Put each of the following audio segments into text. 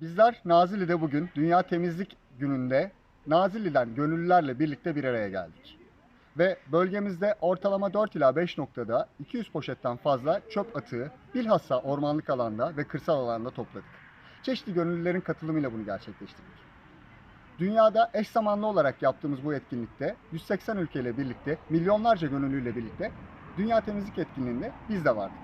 Bizler Nazilli'de bugün Dünya Temizlik Günü'nde Nazilli'den gönüllülerle birlikte bir araya geldik. Ve bölgemizde ortalama 4 ila 5 noktada 200 poşetten fazla çöp atığı bilhassa ormanlık alanda ve kırsal alanda topladık. Çeşitli gönüllülerin katılımıyla bunu gerçekleştirdik. Dünyada eş zamanlı olarak yaptığımız bu etkinlikte 180 ülkeyle birlikte, milyonlarca gönüllüyle birlikte Dünya Temizlik Etkinliği'nde biz de vardık.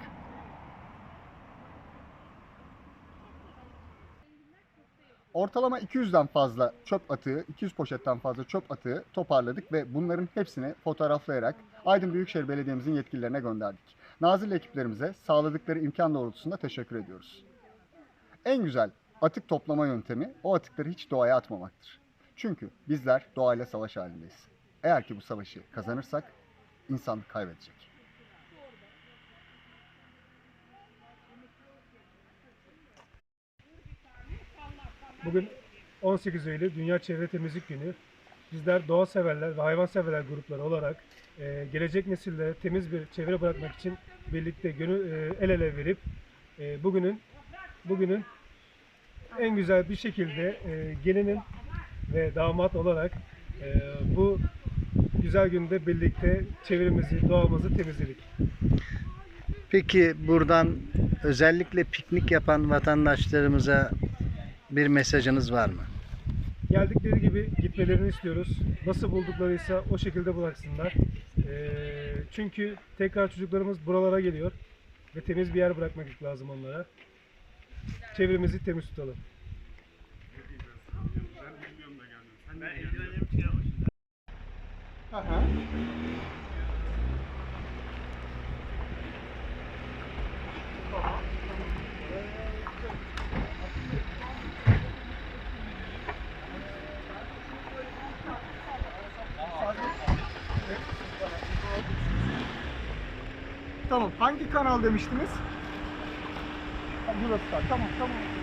Ortalama 200'den fazla çöp atığı, 200 poşetten fazla çöp atığı toparladık ve bunların hepsini fotoğraflayarak Aydın Büyükşehir Belediye'mizin yetkililerine gönderdik. Nazilli ekiplerimize sağladıkları imkan doğrultusunda teşekkür ediyoruz. En güzel atık toplama yöntemi o atıkları hiç doğaya atmamaktır. Çünkü bizler doğayla savaş halindeyiz. Eğer ki bu savaşı kazanırsak insanlık kaybedecek. Bugün 18 Eylül Dünya Çevre Temizlik Günü. Bizler doğa severler ve hayvan severler grupları olarak e, gelecek nesillere temiz bir çevre bırakmak için birlikte gönül, e, el ele verip e, bugünün bugünün en güzel bir şekilde e, gelinin ve damat olarak e, bu güzel günde birlikte çevremizi, doğamızı temizledik. Peki buradan özellikle piknik yapan vatandaşlarımıza bir mesajınız var mı? Geldikleri gibi gitmelerini istiyoruz. Nasıl bulduklarıysa o şekilde bıraksınlar. Ee, çünkü tekrar çocuklarımız buralara geliyor ve temiz bir yer bırakmak lazım onlara. Çevremizi temiz tutalım. Tamam. Hangi kanal demiştiniz? Burası. Tamam, tamam.